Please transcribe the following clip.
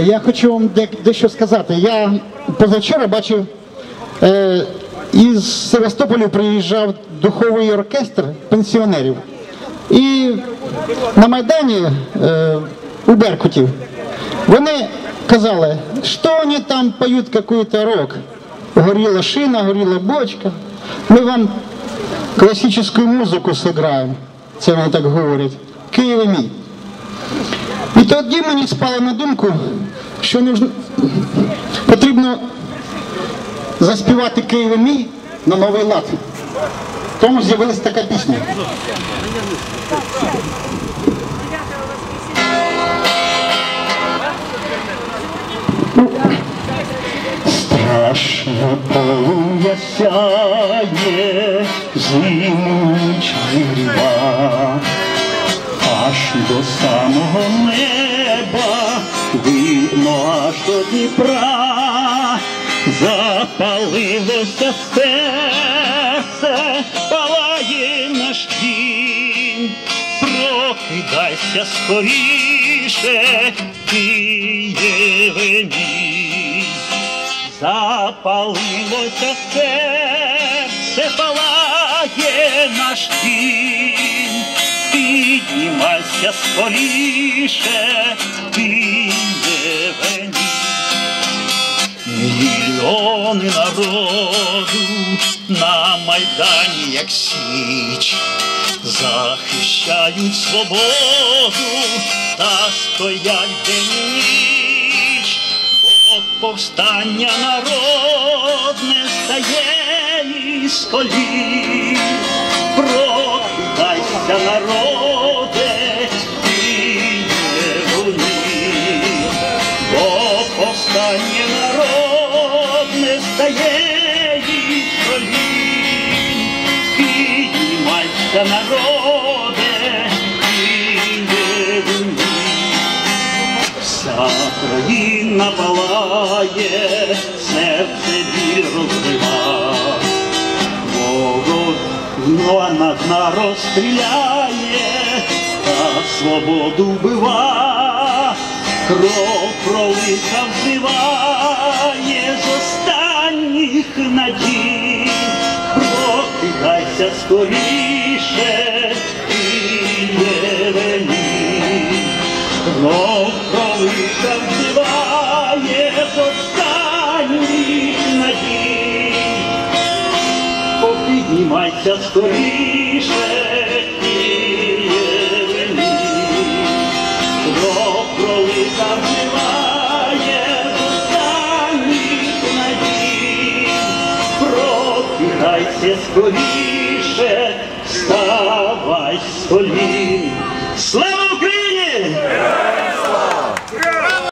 Я хочу вам дещо сказати. Я позавчора бачив, е, із Севастополя приїжджав духовий оркестр пенсіонерів. І на Майдані е, у Беркуті вони казали, що вони там поють какой-то рок. Горіла шина, горіла бочка. Ми вам класичну музику сыграємо. Це вони так говорять. Києві мій. І тоді мені спало на думку, що потрібно заспівати Києві мій на новий лад. Тому з'явилася така пісня. Страшно полум'я сяє, зимуч зігріва, аж до самого неба, видно аж до Дніпра, запалилося серце, палає наш дім, прокидайся скоріше, Києве мій. Запалилося серце, палає наш дім, піднімайся скоріше, Києве мій. Мільйони народу на Майдані, як січ, захищають свободу та стоять день ніч, бо повстання народне стає із колін. Прокидайся, народе, повстання народне стає із колін. Піднімайся, народе, Києву мій. Вся країна палає, серце біль розбива. Ворог вновь над нас розстріляє, та свободу вбива, кров пролита взиває з останніх надій. Прокидайся скоріше, Києве мій. Кров пролита взиває з останніх надій. Попіднімайся скоріше. Кров пролита серце скоріше, вставай з колін. Слава!